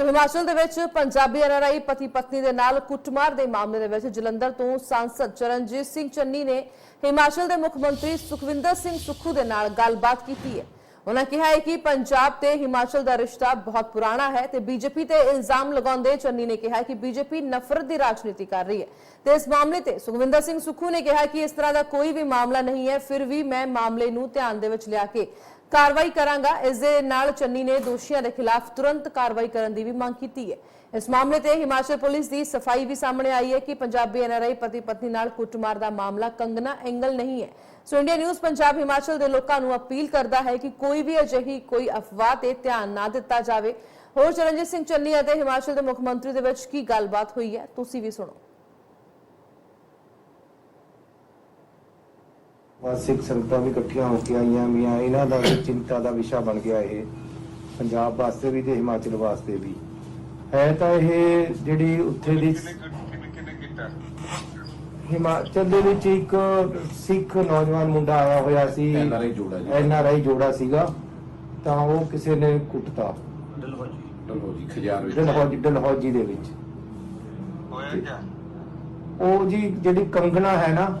ਸੋ ਹਿਮਾਚਲ ਦੇ ਵਿੱਚ ਪੰਜਾਬੀ ਐਨਆਰਆਈ ਪਤੀ ਪਤਨੀ ਦੇ ਨਾਲ ਕੁੱਟਮਾਰ ਦੇ ਮਾਮਲੇ ਦੇ ਵਿੱਚ ਜਲੰਧਰ ਤੋਂ ਸਾਂਸਦ ਚਰਨਜੀਤ ਸਿੰਘ ਚੰਨੀ ਨੇ ਹਿਮਾਚਲ ਦੇ ਮੁੱਖ ਮੰਤਰੀ ਸੁਖਵਿੰਦਰ ਸਿੰਘ ਸੁੱਖੂ ਦੇ ਨਾਲ ਗੱਲਬਾਤ ਕੀਤੀ ਹੈ। ਉਹਨਾਂ ਕਿਹਾ ਹੈ ਕਿ ਪੰਜਾਬ ਤੇ ਹਿਮਾਚਲ ਦਾ ਰਿਸ਼ਤਾ ਬਹੁਤ ਪੁਰਾਣਾ ਹੈ ਤੇ ਬੀਜੇਪੀ ਤੇ ਇਲਜ਼ਾਮ ਲਗਾਉਂਦੇ ਚੰਨੀ ਨੇ ਕਿਹਾ ਕਿ ਬੀਜੇਪੀ ਨਫ਼ਰਤ ਦੀ ਰਾਜਨੀਤੀ ਕਰ ਰਹੀ ਹੈ। ਤੇ ਇਸ ਮਾਮਲੇ ਤੇ ਸੁਖਵਿੰਦਰ ਸਿੰਘ ਸੁੱਖੂ ਨੇ ਕਿਹਾ ਕਿ ਇਸ ਤਰ੍ਹਾਂ ਦਾ ਕੋਈ ਵੀ ਮਾਮਲਾ ਨਹੀਂ ਹੈ, ਫਿਰ ਵੀ ਮੈਂ ਮਾਮਲੇ ਨੂੰ ਧਿਆਨ ਦੇ ਵਿੱਚ ਲਿਆ ਕੇ ਕਾਰਵਾਈ ਕਰਾਂਗਾ। ਇਸ ਦੇ ਨਾਲ ਚੰਨੀ ਨੇ ਦੋਸ਼ੀਆਂ ਦੇ ਖਿਲਾਫ ਤੁਰੰਤ ਕਾਰਵਾਈ ਕਰਨ ਦੀ ਵੀ ਮੰਗ ਕੀਤੀ ਹੈ। ਇਸ ਮਾਮਲੇ ਤੇ ਹਿਮਾਚਲ ਪੁਲਿਸ ਦੀ ਸਫ਼ਾਈ ਵੀ ਸਾਹਮਣੇ ਆਈ ਹੈ ਕਿ ਪੰਜਾਬੀ ਐਨਆਰਆਈ ਪਤੀ ਪਤਨੀ ਨਾਲ ਕੁੱਟਮਾਰ ਦਾ ਮਾਮਲਾ ਕੰਗਨਾ ਐਂਗਲ ਨਹੀਂ ਹੈ। So India News Punjab Himachal ਦੇ ਲੋਕਾਂ ਨੂੰ ਅਪੀਲ ਕਰਦਾ ਹੈ ਕਿ ਕੋਈ ਵੀ ਅਜਿਹੀ ਕੋਈ ਅਫਵਾਹ ਤੇ ਧਿਆਨ ਨਾ ਦਿੱਤਾ ਜਾਵੇ। ਹੋਰ ਚਰਨਜੀਤ ਸਿੰਘ ਚੰਨੀ ਅਤੇ ਹਿਮਾਚਲ ਦੇ ਮੁੱਖ ਮੰਤਰੀ ਦੇ ਵਿੱਚ ਕੀ ਗੱਲਬਾਤ ਹੋਈ ਹੈ, ਤੁਸੀਂ ਵੀ ਸੁਣੋ। ਸਿੱਖ ਸੰਗਤਾਂ ਵੀ ਇਕੱਠੀਆਂ ਹੋ ਕੇ ਆਈਆਂ ਵੀਆਂ। ਇਹਨਾਂ ਦਾ ਵੀ ਚਿੰਤਾ ਦਾ ਵਿਸ਼ਾ ਬਣ ਗਿਆ ਇਹ ਪੰਜਾਬ ਵਾਸਤੇ ਵੀ ਤੇ ਹਿਮਾਚਲ ਵਾਸਤੇ ਵੀ। ਹੈ ਤਾਂ ਇਹ ਜਿਹੜੀ ਉੱਥੇ ਦੀ ਹਿਮਾਚਲ ਦੇ ਵਿੱਚ ਇੱਕ ਸਿੱਖ ਨੌਜਵਾਨ ਮੁੰਡਾ ਆਇਆ ਹੋਇਆ ਸੀ। NRI ਜੋੜਾ ਜੀ। ਐਨਆਰਆਈ ਜੋੜਾ ਸੀਗਾ। ਤਾਂ ਉਹ ਕਿਸੇ ਨੇ ਕੁੱਟਤਾ। ਖਜਾਰ ਵਿੱਚ। ਡਲਹੌਜੀ ਡਲਹੌਜੀ ਦੇ ਵਿੱਚ। ਹੋਇਆ ਉਹ ਜੀ ਜਿਹੜੀ ਕੰਗਣਾ ਹੈ ਨਾ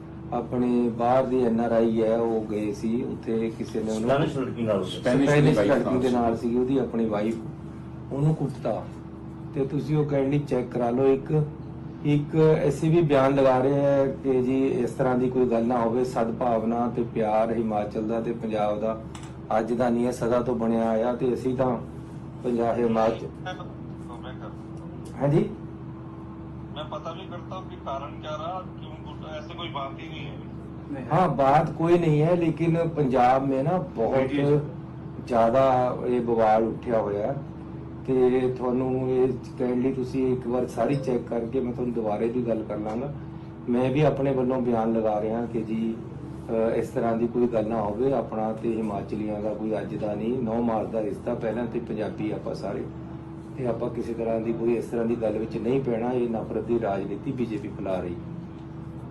ਆਪਣੇ ਬਾਹਰ ਦੀ ਐਨਆਰਆਈ ਹੈ ਉਹ ਗਏ ਸੀ ਉੱਥੇ ਕਿਸੇ ਨੇ ਉਹਨੂੰ ਸਪੈਨਿਸ਼ ਲੜਕੀ ਨਾਲ ਸਪੈਨਿਸ਼ ਦੀ ਸਪੈਨਿਸ਼ wife ਲੜਕੀ ਦੇ ਨਾਲ ਨਾਲ ਸੀ ਉਹਦੀ ਆਪਣੀ ਵਾਈਫ ਉਹਨੂੰ ਕੁੱਟਤਾ ਤੇ ਤੁਸੀਂ ਉਹ ਕਾਈਂਡਲੀ ਚੈੱਕ ਕਰਾ ਲਓ ਇੱਕ ਇੱਕ ਐਸੀ ਵੀ ਬਿਆਨ ਲਗਾ ਰਹੇ ਹੈ ਕਿ ਜੀ ਇਸ ਤਰ੍ਹਾਂ ਦੀ ਕੋਈ ਗੱਲ ਨਾ ਹੋਵੇ ਸਦਭਾਵਨਾ ਤੇ ਪਿਆਰ ਹਿਮਾਚਲ ਦਾ ਤੇ ਪੰਜਾਬ ਦਾ ਅੱਜ ਦਾ ਨਹੀਂ ਹੈ ਸਦਾ ਤੋਂ ਬਣਿਆ ਆਇਆ ਤੇ ਅਸੀਂ ਤਾਂ ਪੰਜਾਬ ਹਿਮਾਚਲ मैं कर ਹਾਂਜੀ मैं पता भी करता हूँ कि कारण क्या रहा क्यों कुछ ऐसे कोई बात ही नहीं है हाँ बात कोई नहीं है लेकिन पंजाब में ना बहुत ਜ਼ਿਆਦਾ ਇਹ ਬਵਾਲ ਉੱਠਿਆ ਹੋਇਆ ਤੇ ਤੁਹਾਨੂੰ ਇਹ ਕਾਈਂਡਲੀ ਤੁਸੀਂ ਇੱਕ ਵਾਰ ਸਾਰੀ ਚੈੱਕ ਕਰਕੇ ਮੈਂ ਤੁਹਾਨੂੰ ਦੁਬਾਰੇ ਵੀ ਗੱਲ ਕਰ ਲਾਂਗਾ ਮੈਂ ਵੀ ਆਪਣੇ ਵੱਲੋਂ ਬਿਆਨ ਲਗਾ ਰਿਹਾ ਕਿ ਜੀ ਅਹ, ਇਸ ਤਰ੍ਹਾਂ ਦੀ ਕੋਈ ਗੱਲ ਨਾ ਹੋਵੇ ਆਪਣਾ ਤੇ ਹਿਮਾਚਲੀਆਂ ਦਾ ਕੋਈ ਅੱਜ ਦਾ ਨਹੀਂ ਨੌ ਮਾਰਚ ਦਾ ਰਿਸ਼ਤਾ ਪਹਿਲਾਂ ਤੇ ਪੰਜਾਬੀ ਆਪਾਂ ਸਾਰੇ ਤੇ ਆਪਾਂ ਕਿਸੇ ਤਰ੍ਹਾਂ ਦੀ ਕੋਈ ਇਸ ਤਰ੍ਹਾਂ ਦੀ ਗੱਲ ਵਿੱਚ ਨਹੀਂ ਪੈਣਾ ਇਹ ਨਫ਼ਰਤ ਦੀ ਰਾਜਨੀਤੀ ਬੀਜੇਪੀ फैला रही है